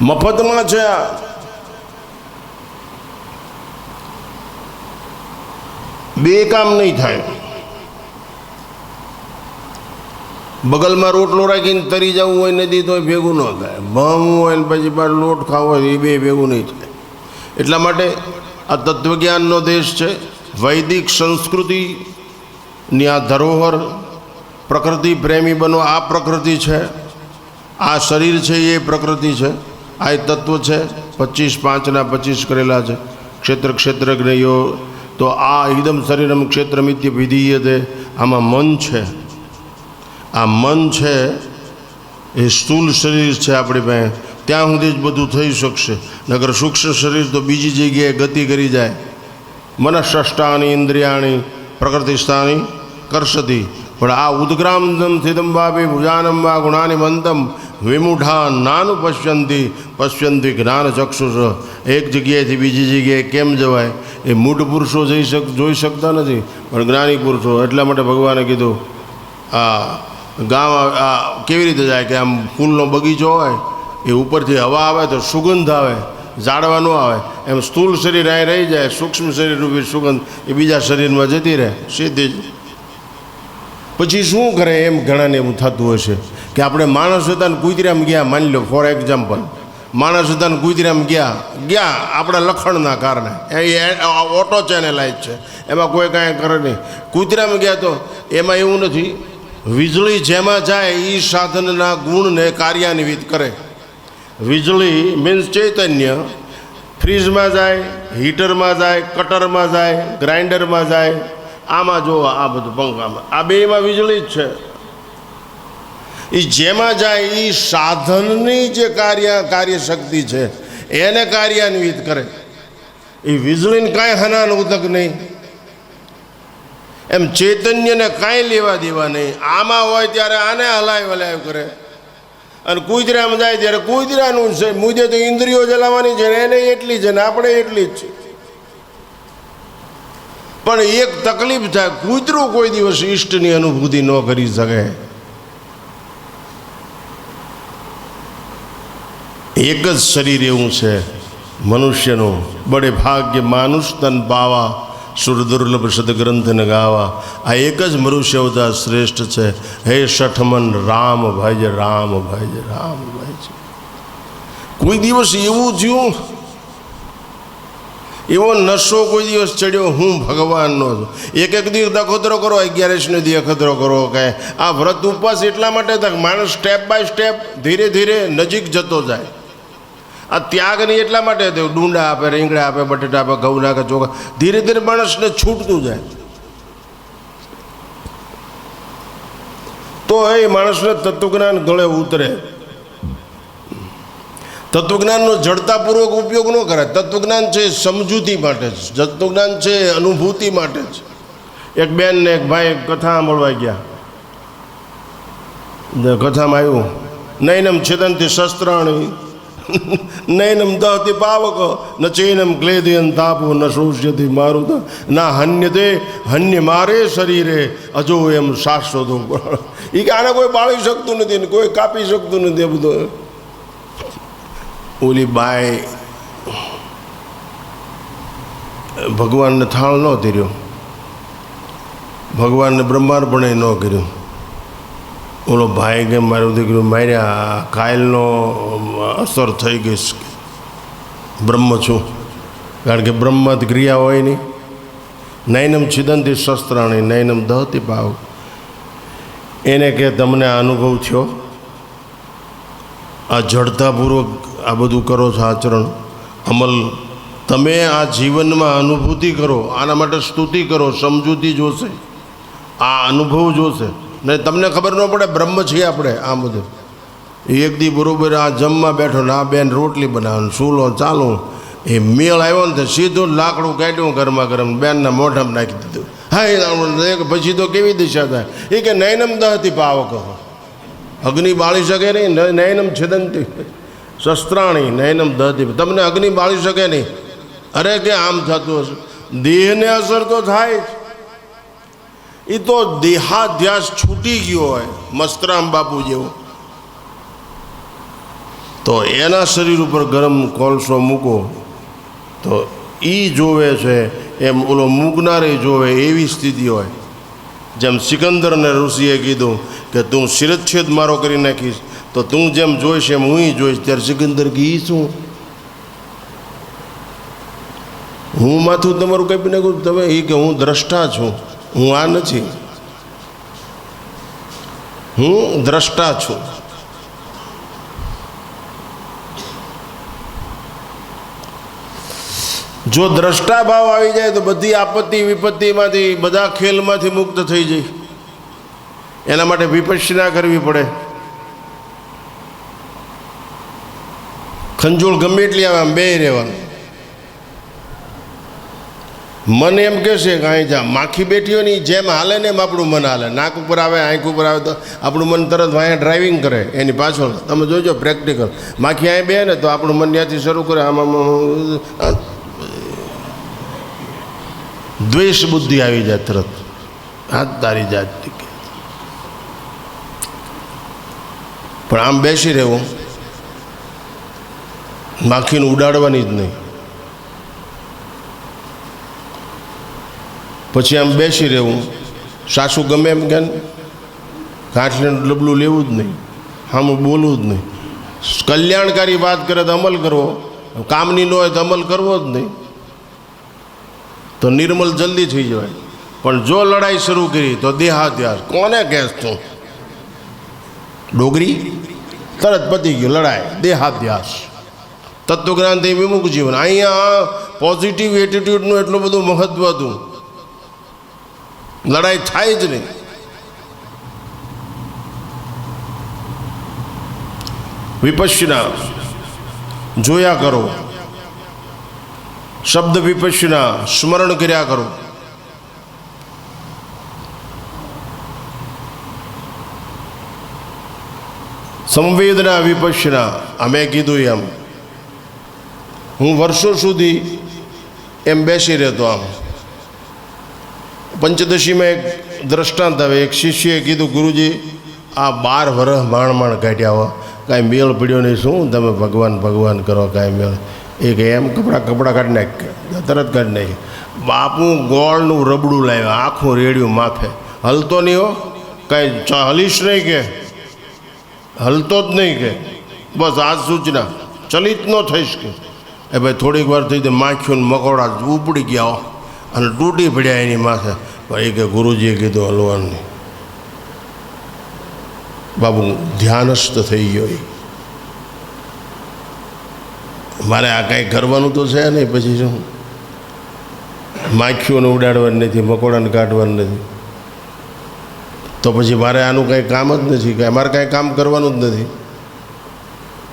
મફતમાં છે. આ બે કામ નહીં થાય. બગલમાં રોટલો રાખીને તરી જવું હોય નદી તો ભેગું ન થાય. ભમવું હોય ને પછી બાર લોટ ખાવો હોય એ બે ભેગું નહીં થાય. એટલા માટે આ તત્વજ્ઞાનનો દેશ છે. વૈદિક સંસ્કૃતિની આ ધરોહર પ્રકૃતિ પ્રેમી બનો આ પ્રકૃતિ છે. આ શરીર છે એ પ્રકૃતિ છે. આ એ તત્વ છે, પચીસ પાંચના પચીસ કરેલા છે. ક્ષેત્ર ક્ષેત્રજ્ઞયો તો આ એકદમ શરીરમ ક્ષેત્રમિત્ય વિધીયતે. આમાં મન છે. આ મન છે, એ સ્થૂલ શરીર છે આપણી પાસે. ત્યાં સુધી જ બધું થઈ શકશે. નગર સૂક્ષ્મ શરીર તો બીજી જગ્યાએ ગતિ કરી જાય. મનઃષ્ટાની ઇન્દ્રિયાણી પ્રકૃતિસ્થાની કરશતી પણ આ ઉદગ્રામ સ્થિતમ ભુજાનંબા ગુણાની મંતમ વિમુઢા નાનું પશ્યંતી પશ્યંતી જ્ઞાન ચક્ષુષ. એક જગ્યાએથી બીજી જગ્યાએ કેમ જવાય? એ મૂઢ પુરુષો જઈ શક, જોઈ શકતા નથી, પણ જ્ઞાની પુરુષો. એટલા માટે ભગવાને કીધું, આ ગામ આ કેવી રીતે જાય કે આમ ફૂલનો બગીચો હોય, એ ઉપરથી હવા આવે તો સુગંધ આવે, ઝાડવા ન આવે. એમ સ્થૂળ શરીર અહીં રહી જાય, સૂક્ષ્મ શરીર રૂપી સુગંધ એ બીજા શરીરમાં જતી રહે, સીધી જ. પછી શું કરે એમ ઘણાને એવું થતું હશે? કે આપણે માણસ હતા ને કુતરામાં ગયા, માની લો ફોર એક્ઝામ્પલ માણસ હતા ને કુતરામાં ગયા ગયા આપણા લખણના કારણે. એ ઓટો ચેનલાઇઝ છે. એમાં કોઈ કાંઈ કરે નહીં. કુતરામાં ગયા તો એમાં એવું નથી. વીજળી જેમાં જાય એ સાધનના ગુણને કાર્યાન્વિત કરે. વીજળી મીન્સ ચૈતન્ય. ફ્રીજમાં જાય, હીટરમાં જાય, કટરમાં જાય, ગ્રાઇન્ડરમાં જાય. આમાં જો આ બધું પંખામાં. આ બેમાં વીજળી જ છે. એ જેમાં જાય એ સાધનની જે કાર્ય, કાર્યશક્તિ છે, એને કાર્યાન્વિત કરે. એ વીજળીને કાંઈ હનાન ઉદક નહીં. એમ ચૈતન્યને કાંઈ લેવા દેવા નહીં. આમાં હોય ત્યારે આને હલાય વલાય કરે. અને કુદરામાં જાય ત્યારે કુતરાનું છે, મુજે તો ઇન્દ્રિયો જલાવવાની છે ને એને એટલી છે ને આપણે એટલી જ છે. પણ એક તકલીફ થાય, કૂતરું કોઈ દિવસ ઈષ્ટની અનુભૂતિ ન કરી શકે. એક જ શરીર એવું છે. મનુષ્યનું. બડે ભાગ્ય માનુષ તન પાવા. સુર દુર્લભ સદગ્રંથને ગાવા. આ એક જ મનુષ્ય અવતાર શ્રેષ્ઠ છે. હે શઠમન, રામ ભાઈ છે રામ ભાઈ છે રામ ભાઈ છે. કોઈ દિવસ એવું થયું? એવો નશો કોઈ દિવસ ચડ્યો? હું ભગવાનનો છું. એક એક દિવસ દખોતરો કરો, અગિયારસનો દી અખતરો કરો કે આ વ્રત ઉપવાસ એટલા માટે માણસ સ્ટેપ બાય સ્ટેપ ધીરે ધીરે નજીક જતો જાય. આ ત્યાગની એટલા માટે થયું. ડુંડા આપે, રીંગણા આપે, બટેટા આપે, ઘઉં નાખે, ચોખા. ધીરે ધીરે માણસને છૂટતું જાય. તો એ માણસને તત્વજ્ઞાન ગળે ઉતરે. તત્વજ્ઞાનનો જડતાપૂર્વક ઉપયોગ ન કરાય તત્વજ્ઞાન છે સમજૂતી માટે જ. તત્વજ્ઞાન છે અનુભૂતિ માટે જ. એક બેન ને એક ભાઈ કથા સાંભળવા ગયા. કથામાં આવ્યું. નૈનમ છેદનથી શસ્ત્રાણી. નૈનમ દહતિ પાવક, ન ચૈનમ ક્લેદયન તાપો ન શોષ્યતિ મારુત, ના હન્ય તે હન્ય મારે શરીરે, અજો એમ શાશ્વતો એ કે આને કોઈ બાળી શકતું નથી ને કોઈ કાપી શકતું નથી બધું. ઓલી બાય ભગવાનને થાળ ન ધીર્યો ભગવાનને બ્રહ્માર્પણે ન કર્યું. ઓલો ભાઈ કે મારું દીકરું માર્યા, કાયલનો અસર થઈ ગઈ બ્રહ્મ છું. કારણ કે બ્રહ્મ જ ક્રિયા હોય નહીં. નૈનમ છિદંતી શસ્ત્રાણી, નૈનમ દહતી ભાવ. એને કે તમને આ અનુભવ થયો? આ જડતાપૂર્વક આ બધું કરો છો આચરણ. અમલ, તમે આ જીવનમાં અનુભૂતિ કરો, આના માટે સ્તુતિ કરો, સમજૂતી જોશે. આ અનુભવ જોશે. ને તમને ખબર ન પડે, બ્રહ્મ છીએ આપણે આ બધું. એક દી બરોબર આ જમવા બેઠો ને આ બેન રોટલી બનાવવાનું સૂલો ચાલો એ મેળ આવ્યો ને તો સીધું લાકડું કાઢ્યું ગરમા ગરમ, બેનના મોઢામાં નાખી દીધું. હા એ પછી તો કેવી દિશા થાય? એ કે નૈનમ દહતી પાવક. અગ્નિ બાળી શકે નહીં નયનમ છેદંતી. શસ્ત્રાણી, નયનમ દહતી. તમને અગ્નિ બાળી શકે નહીં. અરે કે આમ થતું હશે? દેહને અસર તો થાય જ. એ તો દેહાધ્યાસ છૂટી ગયો હોય, મસ્તરામ બાપુ જેવો. તો એના શરીર ઉપર ગરમ કોલસો મૂકો, તો એ જોવે છે, એમ ઓલો મૂકનારે જોવે એવી સ્થિતિ હોય. જેમ સિકંદરને ઋષિએ કીધું કે, તું શિરચ્છેદ મારો કરી નાખીશ, તો તું જેમ જોઈશ એમ હું જોઈશ, ત્યારે સિકંદર કે શું? હું માથું તમારું કાપી નાખું, તમે એ કે, હું દ્રષ્ટા છું. હું આ નથી. હું દ્રષ્ટા છું. જો દ્રષ્ટા ભાવ આવી જાય તો બધી આપત્તિ વિપત્તિમાંથી, બધા ખેલમાંથી મુક્ત થઈ જાય એના માટે વિપક્ષના કરવી પડે. ખંજોળ ગમે એટલી આવે, આમ બે રહેવાનું. મન એમ કહેશે કે અહીં જા, માખી બેઠી હોય ને જેમ હાલે ને એમ આપણું મન હાલે. નાક ઉપર આવે, આંખ ઉપર આવે તો આપણું મન તરત અહીંયા ડ્રાઇવિંગ કરે, એની પાછળ. તમે જોજો પ્રેક્ટિકલ માખી અહીં બે ને તો આપણું મન ત્યાંથી શરૂ કરે. આમ. દ્વેષ બુદ્ધિ આવી જાય તરત. હાથ તારી જાત પણ આમ બેસી રહેવું, માખીને ઉડાડવાની જ નહીં. પછી આમ બેસી રહેવું. સાસુ ગમે એમ કે ગાંઠને ડબલું લેવું જ નહીં આમ બોલવું જ નહીં. કલ્યાણકારી વાત કરે તો અમલ કરવો કામની ન હોય તો અમલ કરવો જ નહીં. તો નિર્મલ જલ્દી થઈ જવાય. પણ જો લડાઈ શરૂ કરી, તો દેહાદ્યાસ કોને કહેશ તું? ડોગરી? તરત પતી ગયું લડાઈ દેહાદ્યાસ તત્વજ્ઞાનથી વિમુખ જીવન. અહીંયા પોઝિટિવ એટીટ્યૂડનું એટલું બધું મહત્વ હતું. લડાઈ થાય જ નહીં. વિપશ્યના જોયા કરો. શબ્દ વિપશ્યના સ્મરણ કર્યા કરો. સંવેદના વિપશ્યના, અમે કીધું એમ. હું વર્ષો સુધી એમ બેસી રહેતો આમ. પંચદશીમાં એક દ્રષ્ટાંત આવે એક શિષ્યએ કીધું, ગુરુજી, આ બાર વર્ષ માણ માણ કાઢ્યા હો. કાંઈ મેળ પડ્યો નહીં. શું તમે ભગવાન ભગવાન કરો? કાંઈ મેળ. એ કે એમ કપડાં કપડાં કાઢી નાખ તરત કાઢી નાખી બાપુ ગોળનું રબડું લાવ્યા. આખું રેડિયું માથે. હલતો નહીં હો. કાંઈ હલીશ નહીં કે? હલતો જ નહીં કે? બસ આ સૂચના. ચલિત ન થઈશ કે. એ ભાઈ થોડીક વાર થઈ તો માખ્યું મકોડા ઉપડી ગયા હો. અને તૂટી પડ્યા એની માથે. પણ એ કે ગુરુજીએ કીધું હલવાનું બાબુ, ધ્યાનસ્થ થઈ ગયો એ. મારે આ કાંઈ કરવાનું તો છે નહીં, પછી શું? માખીઓને ઉડાડવાની નથી, મકોડાને કાઢવાનું નથી. તો પછી મારે આનું કાંઈ કામ જ નથી, કાંઈ મારે કાંઈ કામ કરવાનું જ નથી.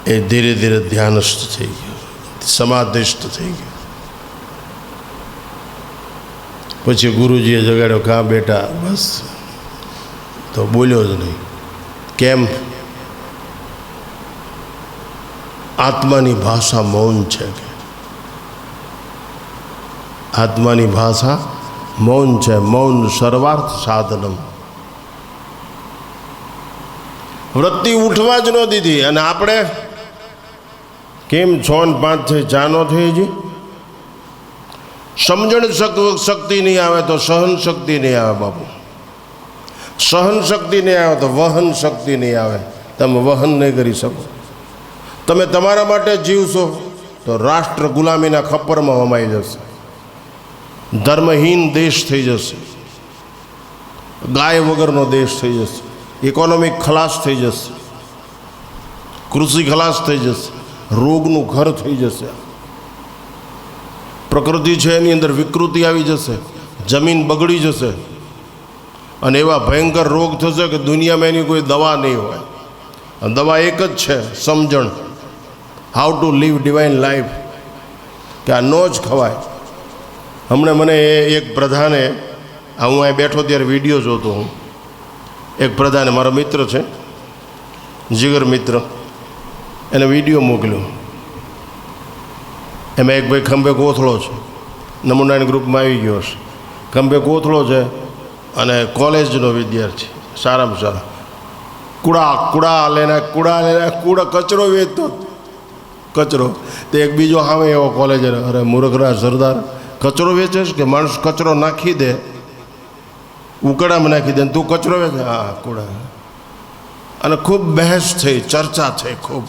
એ ધીરે ધીરે ધ્યાનસ્થ થઈ ગયો, સમાધિસ્થ થઈ ગયો. પછી ગુરુજીએ જગાડ્યો કાં બેટા, બસ. તો બોલ્યો જ નહીં. કેમ? આત્માની ભાષા મૌન છે કે? આત્માની ભાષા મૌન છે. મૌન સર્વાર્થ સાધનમ. વૃત્તિ ઉઠવા જ ન દીધી. અને આપણે કેમ છ ને પાંચ થઈ? ચાનો થઈ હજી? સમજણ શક્તિ નહીં આવે તો સહન શક્તિ નહીં આવે બાપુ. સહન શક્તિ નહીં આવે તો વહન શક્તિ નહીં આવે. તમે વહન નહીં કરી શકો. તમે તમારા માટે જીવશો તો રાષ્ટ્ર ગુલામીના ખપ્પરમાં હમાઈ જશે. ધર્મહીન દેશ થઈ જશે. ગાય વગરનો દેશ થઈ જશે. ઇકોનોમિક ખલાસ થઈ જશે. કૃષિ ખલાસ થઈ જશે. રોગનું ઘર થઈ જશે. પ્રકૃતિ છે એની અંદર વિકૃતિ આવી જશે, જમીન બગડી જશે. અને એવા ભયંકર રોગ થશે કે દુનિયામાં એની કોઈ દવા નહીં હોય. દવા એક જ છે, સમજણ. How to live divine life કે આ ન જ ખવાય. હમણાં મને એ એક પ્રધાને, આ હું અહીં બેઠો ત્યારે વીડિયો જોતો હું. એક પ્રધાને, મારો મિત્ર છે, જીગર મિત્ર. એને વીડિયો મોકલ્યો. એમાં એક ભાઈ ખંભે ગોથળો છે. નમૂનાની ગ્રુપમાં આવી ગયો છે. ખંભે ગોથળો છે અને કોલેજનો વિદ્યાર્થી. સારામાં સારા. કુડા કુડા લેના કુડા લેના, કુડા કચરો વેચતો. કચરો. તે એક બીજો હામે એવો કોલેજ અરે મૂર્ખરા સરદાર. કચરો વેચે છે કે માણસ કચરો નાખી દે? ઉકળામાં નાખી દે તું કચરો વેચે? હા, કુડા. અને ખૂબ બહેસ થઈ, ચર્ચા થઈ, ખૂબ.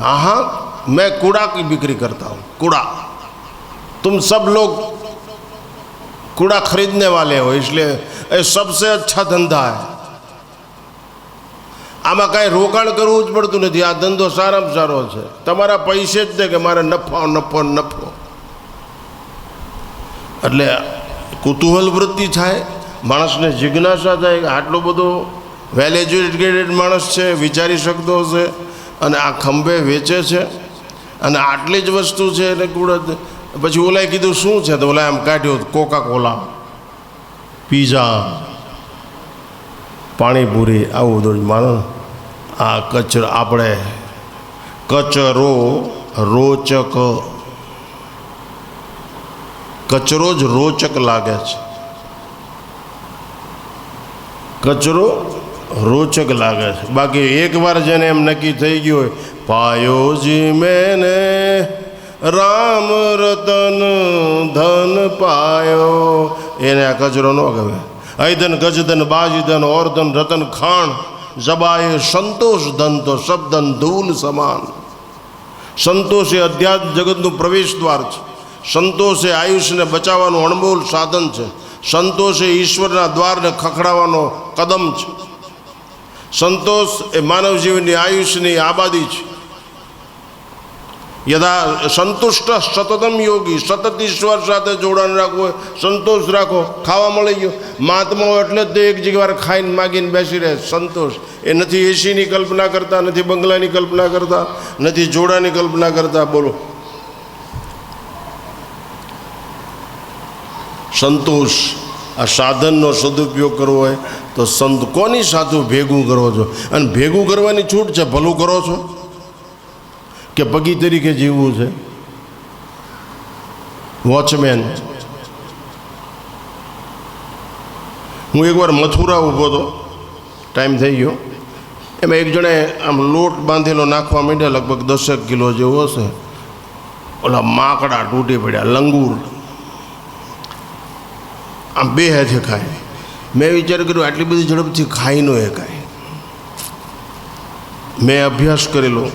હા हाँ मैं कूड़ा की बिक्री करता हूँ कूड़ा तुम सब लोग कूड़ा खरीदने वाले हो इसलिए ये सबसे अच्छा धंधा है આમાં કાંઈ રોકાણ કરવું જ પડતું નથી આ ધંધો સારામાં સારો છે તમારા પૈસે જ છે કે મારે નફો નફો નફો એટલે કુતૂહલ વૃત્તિ થાય માણસને જિજ્ઞાસા થાય કે આટલો બધો વેલ એજ્યુકેટેડ માણસ છે વિચારી શકતો હશે અને આ ખંભે વેચે છે અને આટલી જ વસ્તુ છે એટલે કુડત પછી ઓલાએ કીધું, શું છે? તો ઓલા આમ કાઢ્યું કોકા કોલા પીઝા, પાણીપુરી, આવું બધું માનો આ કચરો આપણે, કચરો રોચક, કચરો જ રોચક લાગે છે. કચરો રોચક લાગે છે. બાકી એકવાર જેને એમ નક્કી થઈ ગયું હોય પાયોજી મેને રામ રતન ધન પાયો. એને આ ગજરો ન ગમે. અયધન ગજધન બાજીધન ઓરધન રતન, ખાણ, જબાએ સંતોષ ધન તો શબ્દન ધૂલ સમાન. સંતોષ એ અધ્યાત્મ જગતનું પ્રવેશ દ્વાર છે. સંતોષ એ આયુષ્યને બચાવવાનું અણમોલ સાધન છે. સંતોષ એ ઈશ્વરના દ્વારને ખખડાવવાનો કદમ છે. સંતોષ એ માનવ જીવનની આયુષ્યની આબાદી છે. યથા સંતુષ્ટ સતતમ યોગી, સતત ઈશ્વર સાથે જોડાણ રાખવું હોય, સંતોષ રાખો, ખાવા મળી ગયો. મહાત્માઓ એટલે જ તે એક જગ્યાએ ખાઈને માગીને બેસી રહે. સંતોષ. એ નથી એસીની કલ્પના કરતા, નથી બંગલાની કલ્પના કરતા, નથી જોડાની કલ્પના કરતા. બોલો. સંતોષ. આ સાધનનો સદુપયોગ કરવો હોય તો સંત કોની સાથે ભેગું કરો છો? અને ભેગું કરવાની છૂટ છે? ભલું કરો છો? કે પગી તરીકે જીવવું છે? વોચમેન હું એકવાર મથુરા ઊભો હતો. ટાઈમ થઈ ગયો. એમાં એક જણે આમ લોટ બાંધેલો નાખવા માંડ્યા, લગભગ દસેક કિલો જેવો હશે. ઓલા માકડા તૂટી પડ્યા, લંગૂર. આમ બે હાથે ખાય. મેં વિચાર કર્યો, આટલી બધી ઝડપથી ખાઈ ન એકાય મેં અભ્યાસ કરેલો.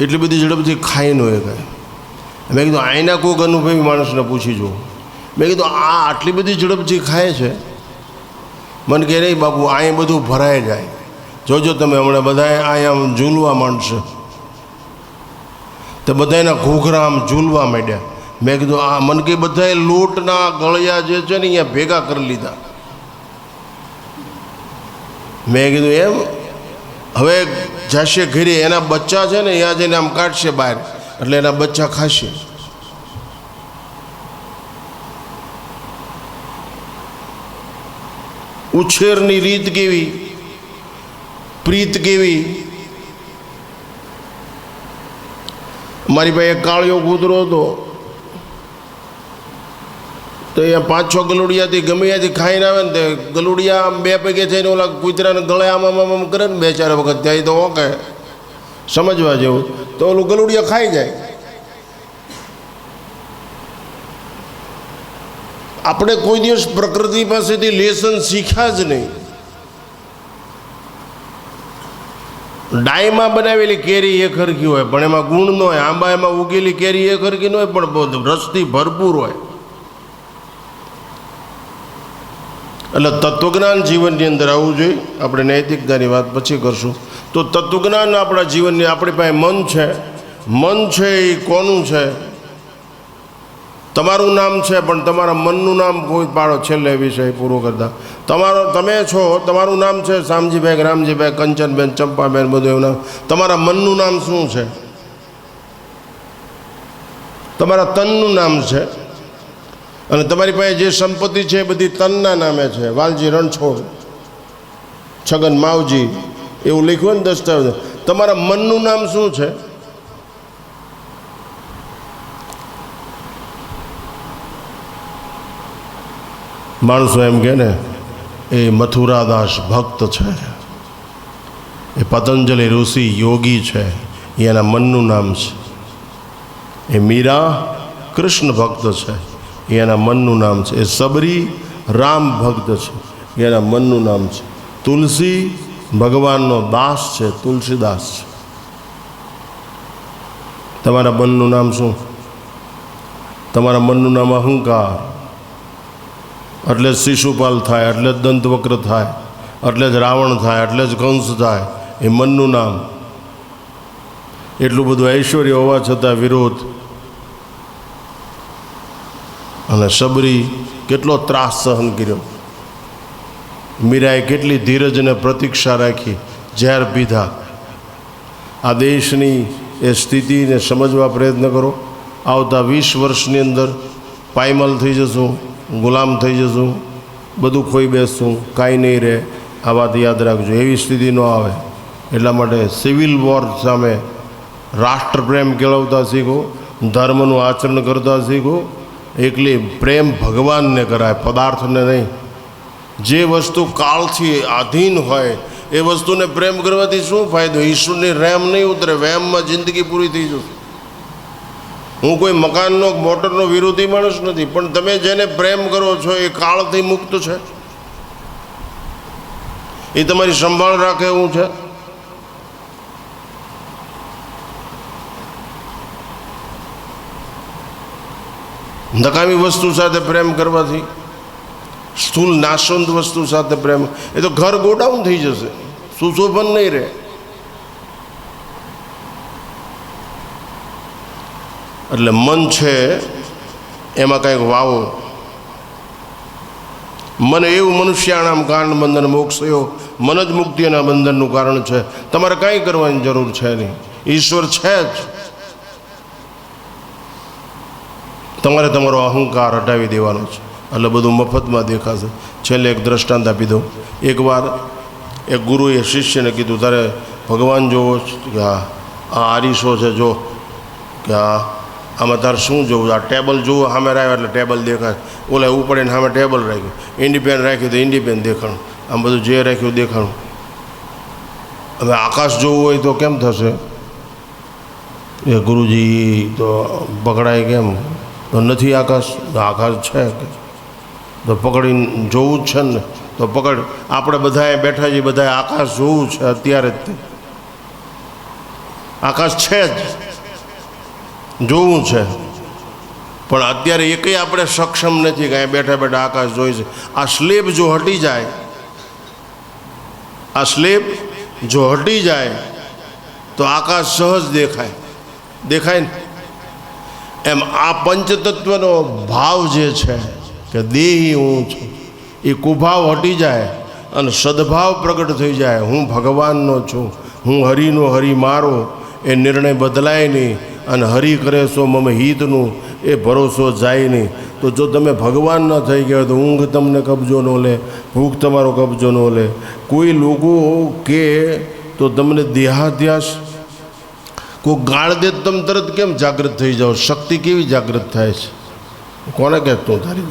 એટલી બધી ઝડપથી ખાઈ ન એકાય મેં કીધું, આઈના કોઈક અનુભવી માણસને પૂછી જુઓ. મેં કીધું, આ આટલી બધી ઝડપથી ખાય છે? મને કહે નહીં બાપુ અહીં બધું ભરાઈ જાય. જોજો તમે હમણાં બધાએ અહીંયા આમ ઝૂલવા માંડશે. તો બધાના ઘૂઘરા આમ ઝૂલવા માંડ્યા. મેં કીધું, આ મને કે બધાએ લોટના ગળિયા જે છે ને, અહીંયા ભેગા કરી લીધા. મેં કીધું, એમ? હવે જશે ઘરે, એના બચ્ચા છે ને ત્યાં જઈને આમ કાઢશે બહાર. એટલે એના બચ્ચા ખાશે. ઉછેરની રીત કેવી? પ્રીત કેવી? મારી પાસે એક કાળિયો કૂતરો હતો. તો અહીંયા પાંચ છ ગલુડિયાથી ગમે ત્યાંથી ખાઈને આવે ને તે ગલુડિયા આમ બે પૈકી થઈને ઓલા કૂતરાને ગળે આમ આમ આમ કરે ને બે ચાર વખત ત્યાં તો ઓકે. સમજવા જેવું. તો ઓલું ગલુડિયા ખાઈ જાય. આપણે કોઈ દિવસ પ્રકૃતિ પાસેથી લેસન શીખ્યા જ નહીં. ડાયમાં બનાવેલી કેરી એ ખરખી હોય, પણ એમાં ગુણ ન હોય. આંબા એમાં ઉગેલી કેરી એ ખરખી ન હોય, પણ રસથી ભરપૂર હોય. એટલે તત્વજ્ઞાન જીવનની અંદર આવવું જોઈએ. આપણે નૈતિકતાની વાત પછી કરશું. તો તત્વજ્ઞાન આપણા જીવનની આપણી પાસે મન છે. મન છે એ કોનું છે? તમારું નામ છે, પણ તમારા મનનું નામ કોઈ પાડો છેલ્લે વિષય પૂરો કરતા. તમારો, તમે છો, તમારું નામ છે શામજીભાઈ રામજીભાઈ કંચનબેન, ચંપાબેન, બધું એવું નામ તમારા મનનું નામ શું છે? તમારા તનનું નામ છે. અને તમારી પાસે જે સંપત્તિ છે એ બધી તનના નામે છે. વાલજી રણછોડ, છગન માવજી, એવું લખ્યું ને દસ્તાવેજ. તમારા મનનું નામ શું છે? માણસો એમ કે ને, એ મથુરાદાસ ભક્ત છે. એ પતંજલિ ઋષિ યોગી છે. એના મનનું નામ છે. એ મીરા કૃષ્ણ ભક્ત છે. એ એના મનનું નામ છે. એ સબરી રામ ભક્ત છે. એના મનનું નામ છે. તુલસી ભગવાનનો દાસ છે. તુલસીદાસ છે. તમારા મનનું નામ શું? તમારા મનનું નામ અહંકાર. એટલે જ શિશુપાલ થાય, એટલે જ દંતવક્ર થાય, એટલે જ રાવણ થાય, એટલે જ કંસ થાય. એ મનનું નામ. એટલું બધું ઐશ્વર્ય હોવા છતાં વિરોધ અને સબરી કેટલો ત્રાસ સહન કર્યો. મીરાએ કેટલી ધીરજને પ્રતીક્ષા રાખી, ઝેર પીધા. આ દેશની એ સ્થિતિને સમજવા પ્રયત્ન કરો. આવતા વીસ વર્ષની અંદર પાયમલ થઈ જશું, ગુલામ થઈ જશું, બધું ખોઈ બેસશું, કાંઈ નહીં રહે. આ વાત યાદ રાખજો, એવી સ્થિતિ ન આવે. એટલા માટે સિવિલ વોર સામે રાષ્ટ્રપ્રેમ કેળવતા શીખો, ધર્મનું આચરણ કરતા શીખો એકલી પ્રેમ ભગવાનને કરાય, પદાર્થને નહીં. જે વસ્તુ કાળથી આધીન હોય, એ વસ્તુને પ્રેમ કરવાથી શું ફાયદો? ઈશ્વરની રેમ નહીં ઉતરે, વેમમાં જિંદગી પૂરી થઈ જશે. હું કોઈ મકાનનો, મોટરનો વિરોધી માણસ નથી, પણ તમે જેને પ્રેમ કરો છો, એ કાળથી મુક્ત છે. એ તમારી સંભાળ રાખે એવું છે? નકામી વસ્તુ સાથે પ્રેમ કરવાથી, સ્થૂલ નાશવંત વસ્તુ સાથે પ્રેમ, એ તો ઘર ગોડાઉન થઈ જશે, સુશોભન નહીં રહે. એટલે મન છે, એમાં કંઈક વાવો. મને એવું મનુષ્યાણામ કારણ બંધન મોક્ષયો, મન જ મુક્તિના બંધનનું કારણ છે. તમારે કાંઈ કરવાની જરૂર છે નહીં. ઈશ્વર છે જ. તમારે તમારો અહંકાર હટાવી દેવાનો છે. એટલે બધું મફતમાં દેખાશે. છેલ્લે એક દ્રષ્ટાંત આપી દઉં. એકવાર એક ગુરુએ શિષ્યને કીધું, તારે ભગવાન જોવો કે હા આ આરીસો છે, જો. કે હા આમાં તારે શું જોવું આ ટેબલ જોવું, સામે રાખ્યો એટલે ટેબલ દેખાય. ઓલા ઉપડીને સામે ટેબલ રાખ્યું. ઇન્ડિપેન્ડ રાખ્યું તો ઇન્ડિપેન્ડ દેખાણું. આમ બધું જે રાખ્યું દેખાણું. હવે આકાશ જોવું હોય તો કેમ થશે? એ ગુરુજી તો પકડાય કેમ? તો નથી આકાશ? આકાશ છે તો પકડીને જોવું જ છે ને. તો પકડ. આપણે બધાએ બેઠા છીએ, બધાએ આકાશ જોવું છે અત્યારે જ આકાશ છે જ. જોવું છે. પણ અત્યારે એકય આપણે સક્ષમ નથી કે બેઠા બેઠા આકાશ જોઈ છે. આ સ્લેબ જો હટી જાય, આ સ્લેબ જો હટી જાય, તો આકાશ સહજ દેખાય. દેખાય ને? એમ આ પંચતત્વનો ભાવ જે છે કે દેહી હું છું, એ કુભાવ હટી જાય અને સદભાવ પ્રગટ થઈ જાય. હું ભગવાનનો છું, હું હરિનો હરિ મારો, એ નિર્ણય બદલાય નહીં અને હરિ કરે સો મમ હિતનું, એ ભરોસો જાય નહીં. તો જો તમે ભગવાન ન થઈ ગયા તો ઊંઘ તમને કબજો ન લે, ભૂખ તમારો કબજો ન લે. કોઈ લોકો કે તો તમને દેહાધ્યાસ કોઈ ગાળ દે તો તમે તરત કેમ જાગૃત થઈ જાઓ? શક્તિ કેવી જાગૃત થાય છે? કોને કહે કહેતો? તારી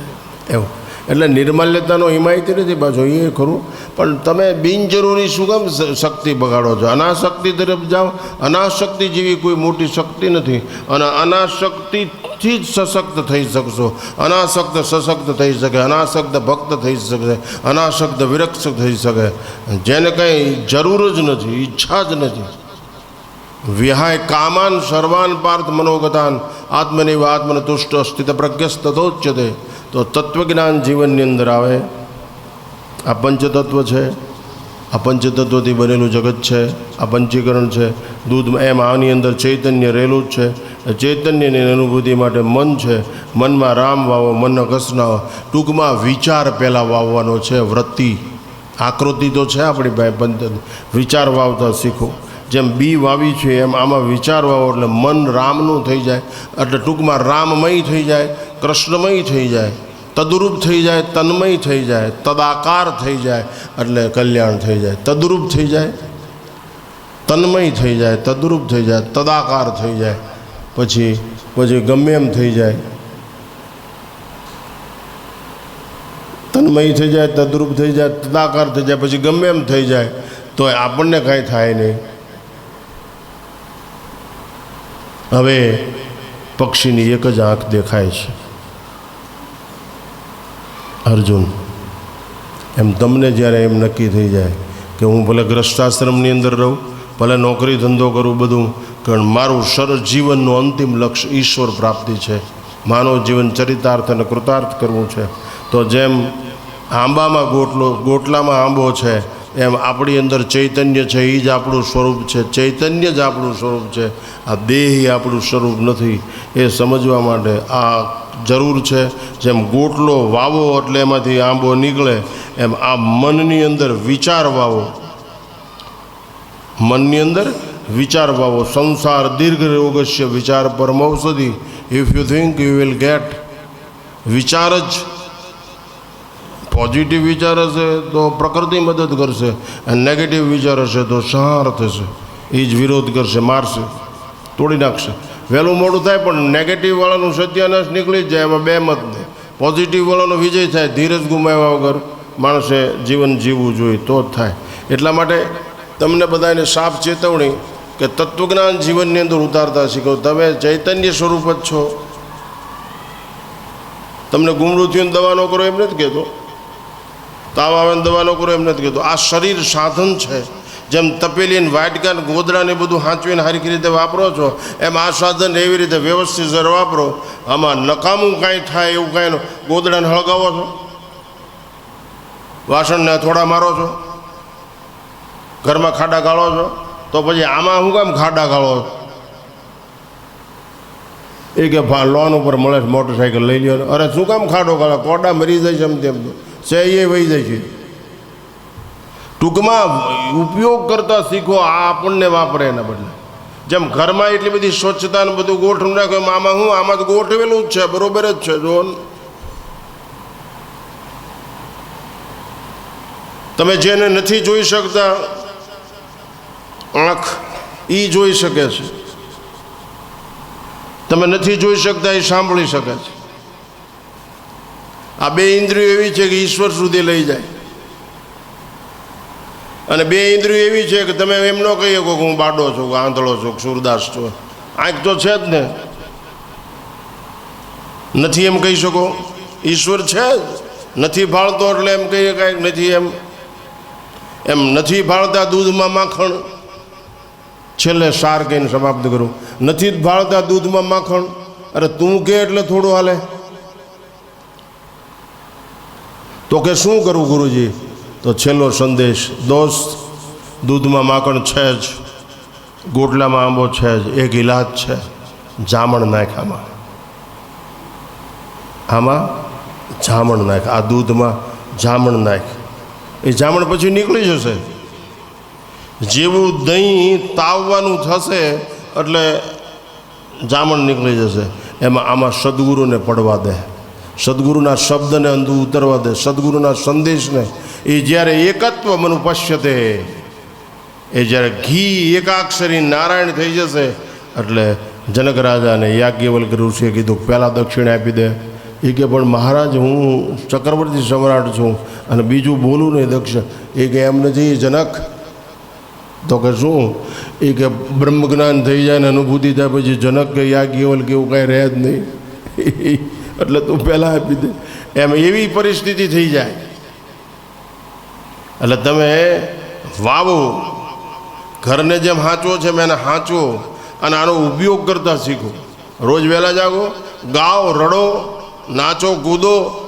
એવું. એટલે નિર્માલ્યતાનો હિમાયતી નથી પાછો એ ખરું. પણ તમે બિનજરૂરી શું કેમ શક્તિ બગાડો છો? અનાશક્તિ તરફ જાઓ. અનાશક્તિ જેવી કોઈ મોટી શક્તિ નથી. અને અનાશક્તિથી જ સશક્ત થઈ શકશો. અનાશક્ત સશક્ત થઈ શકે, અનાશક્ત ભક્ત થઈ શકે, અનાશક્ત વિરક્ષ થઈ શકે. જેને કંઈ જરૂર જ નથી, ઈચ્છા જ નથી. વિહાય કામાન સર્વાન પાર્થ મનોગતાન આત્મનિવ આત્મન તુષ્ટ સ્થિત પ્રજ્ઞસ્તથોચ્યતે તો તત્વજ્ઞાન જીવનની અંદર આવે। આ પંચતત્વ છે। આ પંચતત્વથી બનેલું જગત છે। આ પંચીકરણ છે। દૂધમાં એમ આની અંદર ચૈતન્ય રહેલું જ છે। ચૈતન્યની અનુભૂતિ માટે મન છે। મનમાં રામ વાવો મનને કસનાવો ટૂંકમાં વિચાર પહેલાં વાવવાનો છે, વૃત્તિ. આકૃતિ તો છે આપણી ભાઈ પંચ વિચાર વાવતા શીખો। જેમ બી વાવી છે એમ આમાં વિચાર વાવો એટલે મન રામનું થઈ જાય એટલે ટૂંકમાં રામમય થઈ જાય કૃષ્ણમય થઈ જાય તદરૂપ થઈ જાય તન્મય થઈ જાય તદાકાર થઈ જાય એટલે કલ્યાણ થઈ જાય તદરૂપ થઈ જાય તન્મય થઈ જાય તદરૂપ થઈ જાય તદાકાર થઈ જાય પછી પછી ગમે એમ થઈ જાય તન્મય થઈ જાય તદરૂપ થઈ જાય તદાકાર થઈ જાય પછી ગમે એમ થઈ જાય તો આપણને કાંઈ થાય નહીં હવે પક્ષીની એક જ આંખ દેખાય છે. અર્જુન, એમ તમને જ્યારે એમ નક્કી થઈ જાય કે હું ભલે ગ્રસ્તાશ્રમની અંદર રહું, ભલે નોકરી ધંધો કરું બધું કારણ મારું સરસ જીવનનું અંતિમ લક્ષ્ય ઈશ્વર પ્રાપ્તિ છે. માનવ જીવન ચરિતાર્થ અને કૃતાર્થ કરવું છે. તો જેમ આંબામાં ગોટલો, ગોટલામાં આંબો છે એમ આપણી અંદર ચૈતન્ય છે એ જ આપણું સ્વરૂપ છે. ચૈતન્ય જ આપણું સ્વરૂપ છે. આ દેહ આપણું સ્વરૂપ નથી. એ સમજવા માટે આ જરૂર છે. જેમ ગોટલો વાવો એટલે એમાંથી આંબો નીકળે, એમ આ મનની અંદર વિચાર વાવો. મનની અંદર વિચાર વાવો. સંસાર દીર્ઘ રોગસ્ય વિચાર પરમૌષધિ. If you think you will get વિચાર જ પોઝિટિવ વિચાર હશે તો પ્રકૃતિ મદદ કરશે અને નેગેટિવ વિચાર હશે તો સંહાર થશે. એ જ વિરોધ કરશે, મારશે, તોડી નાખશે. વહેલું મોડું થાય પણ નેગેટિવવાળાનું સત્યાનાશ નીકળી જાય, એમાં બે મત નહીં પોઝિટિવવાળાનો વિજય થાય, ધીરજ ગુમાવ્યા વગર માણસે જીવન જીવવું જોઈએ, તો જ થાય. એટલા માટે તમને બધાને સાફ ચેતવણી કે તત્વજ્ઞાન જીવનની અંદર ઉતારતા શીખો. તમે ચૈતન્ય સ્વરૂપ જ છો. તમને ગુમડું થયું દવા ન કરો એમ નથી કહેતો. તાવ આવે દવા લોકો એમ નથી કહેતો. આ શરીર સાધન છે. જેમ તપેલી ને વાટકા ને ગોદડા બધું હાંચવીને સારી રીતે વાપરો છો, એમ આ સાધન એવી રીતે વ્યવસ્થિત જર વાપરો. આમાં નકામું કાંઈ થાય એવું કાંઈ ગોદડાને હળગાવો છો? વાસણને થોડા મારો છો? ઘરમાં ખાડા ગાળો છો? તો પછી આમાં શું કામ ખાડા ગાળો છો? એ કે લોન ઉપર મળે મોટરસાઇકલ લઈ લ્યો અરે શું કામ ખાડો ગાળો? કોડા મરી જાય છે એમ તેમ તો. છે એ વહી જાય છે ટૂંકમાં ઉપયોગ કરતા શીખો, આ આપણને વાપરે એના બદલે. જેમ ઘરમાં એટલી બધી સ્વચ્છતા ને બધું ગોઠવું નાખ્યું આમાં હું, આમાં તો ગોઠવેલું જ છે, બરોબર જ છે, જો. તમે જેને નથી જોઈ શકતા, આંખ એ જોઈ શકે છે. તમે નથી જોઈ શકતા એ સાંભળી શકે છે. આ બે ઇન્દ્રિયો એવી છે કે ઈશ્વર સુધી લઈ જાય. અને બે ઇન્દ્રિયો એવી છે કે તમે એમ ન કહી શકો કે હું બાડો છું, કે આંધળો છું, કે સુરદાસ છું. આંખ તો છે જ ને. નથી એમ કહી શકો? ઈશ્વર છે જ. નથી ભાળતો એટલે એમ કહીએ કાંઈક નથી એમ. એમ નથી ભાળતા દૂધમાં માખણ. છેલ્લે સાર કહીને સમાપ્ત કરું. નથી જ ભાળતા દૂધમાં માખણ. અરે તું કે એટલે થોડું હાલે? તો કે શું કરું ગુરુજી? તો છેલ્લો સંદેશ, દોસ્ત, દૂધમાં માખણ છે જ, ગોટલામાં આંબો છે જ, એક ઇલાજ છે, જામણ નાખ આમાં. આમાં જામણ નાખ આ દૂધમાં જામણ નાખ એ જામણ પછી નીકળી જશે. જેવું દહીં તાવવાનું થશે, એટલે જામણ નીકળી જશે. એમાં આમાં સદગુરુને પડવા દે. સદગુરુના શબ્દને અંધું ઉતરવા દે, સદગુરુના સંદેશને. એ જ્યારે એકત્વ મનુપશ્યતે એ જ્યારે ઘી એકાક્ષરી નારાયણ થઈ જશે, એટલે જનક રાજાને યાજ્ઞવલ્ક ઋષિએ કીધું, પહેલાં દક્ષિણ આપી દે. એ કે, પણ મહારાજ, હું ચક્રવર્તી સમ્રાટ છું અને બીજું બોલું નહીં દક્ષિણ એ કે, એમ નથી, જનક. તો કે, શું? એ કે, બ્રહ્મજ્ઞાન થઈ જાય ને અનુભૂતિ થાય, પછી જનક કે યાજ્ઞવલ કે એવું કાંઈ રહે જ નહીં. એટલે તું પહેલાં આપી દે. એમ એવી પરિસ્થિતિ થઈ જાય. એટલે તમે વાવો. ઘરને જેમ હાંચવો છે મેં એને હાંચવો અને આનો ઉપયોગ કરતા શીખો. રોજ વહેલા જાગો, ગાઓ, રડો, નાચો, કૂદો.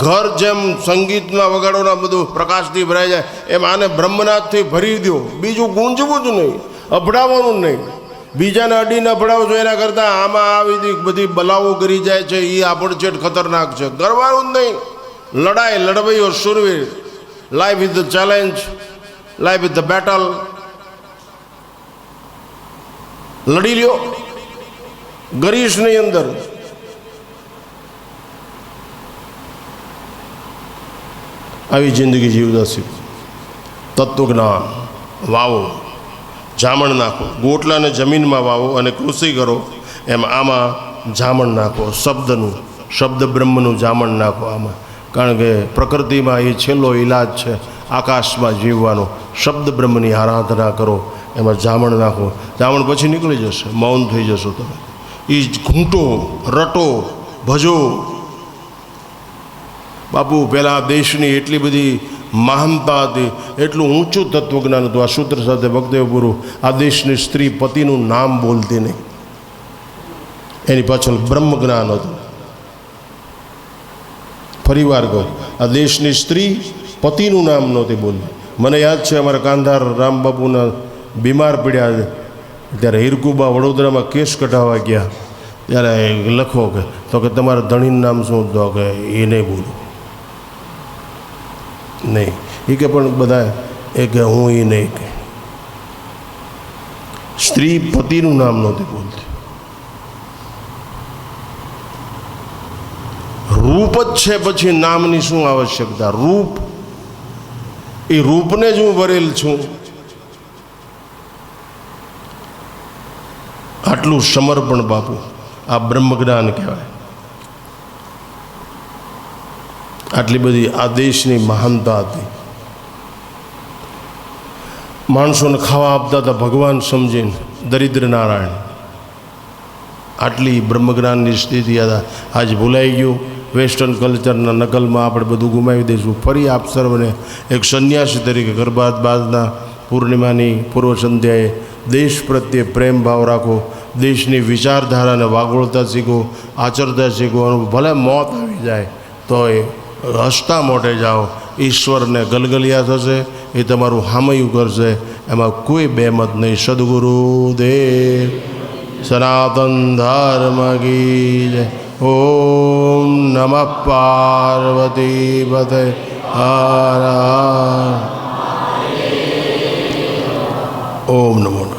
ઘર જેમ સંગીતના વગાડોના બધું પ્રકાશથી ભરાઈ જાય, એમ આને બ્રહ્મનાથથી ભરી દો બીજું ગુંજવું જ નહીં, અભડાવવાનું નહીં. બીજાને અડીને છો એના કરતાં આમાં આવી બધી બલાવો કરી જાય છે એ આપણછેટ ખતરનાક છે. કરવાનું જ નહીં. લડાઈ લડવૈયો સુરવીર. Life is the challenge life is the battle લડી લ્યો. ગરીશની અંદર. આવી જિંદગી શીખો તત્વજ્ઞાન. વાવો. જામણ નાખો. ગોટલાને જમીનમાં વાવો અને કૃષિ કરો. એમ આમાં જામણ નાખો. શબ્દનું શબ્દ બ્રહ્મનું જામણ નાખો આમાં. કારણ કે પ્રકૃતિમાં એ છેલ્લો ઈલાજ છે આકાશમાં જીવવાનો. શબ્દ બ્રહ્મની આરાધના કરો. એમાં જામણ નાખો. જામણ પછી નીકળી જશે. મૌન થઈ જશો તમે. એ ઘૂંટો, રટો, ભજો. બાપુ, પહેલાં દેશની એટલી બધી મહાનતા હતી એટલું ઊંચું તત્વજ્ઞાન હતું. આ સૂત્ર સાથે વક્તવ્ય ગુરુ આ દેશની સ્ત્રી પતિનું નામ બોલતી નહીં. એની પાછળ બ્રહ્મ જ્ઞાન હતું ફરીવાર કહું, આ દેશની સ્ત્રી પતિનું નામ નહોતી બોલતી. મને યાદ છે, અમારા કાંધાર રામબાપુના બીમાર પડ્યા છે. ત્યારે હિરકુબા વડોદરામાં કેસ કઢાવવા ગયા. ત્યારે લખો કે, તો કે તમારા ધણીનું નામ શું તો કે, એ નહીં બોલું. નહીં. એ કે પણ બધા એ કે હું એ નહીં કે. સ્ત્રી પતિનું નામ નહોતી બોલતી. રૂપ જ છે પછી નામની શું આવશ્યકતા? રૂપ. એ રૂપને જ હું ભરેલ છું. આટલું સમર્પણ બાપુ, આ બ્રહ્મજ્ઞાન કહેવાય. આટલી બધી આ દેશની મહાનતા હતી. માણસોને ખાવા આપતા હતા ભગવાન સમજીને દરિદ્ર નારાયણ. આટલી બ્રહ્મજ્ઞાનની સ્થિતિ હતા આજ ભૂલાઈ ગયું. વેસ્ટર્ન કલ્ચરના નકલમાં આપણે બધું ગુમાવી દઈશું. ફરી આપ સર્વને એક સંન્યાસી તરીકે ગરબાદ બાદના પૂર્ણિમાની પૂર્વ સંધ્યાએ દેશ પ્રત્યે પ્રેમ ભાવ રાખો, દેશની વિચારધારાને વાગોળતા શીખો, આચરતા શીખો ભલે મોત આવી જાય, તોય હસતા મોઢે જાઓ, ઈશ્વરને ગલગલિયા થશે, એ તમારું હામયું કરશે, એમાં કોઈ બેમત નહીં. સદગુરુ દેવ, સનાતન ધર્મ જય. ઓમ નમ પાર્વતી પતે. હર. ઓમ નમો.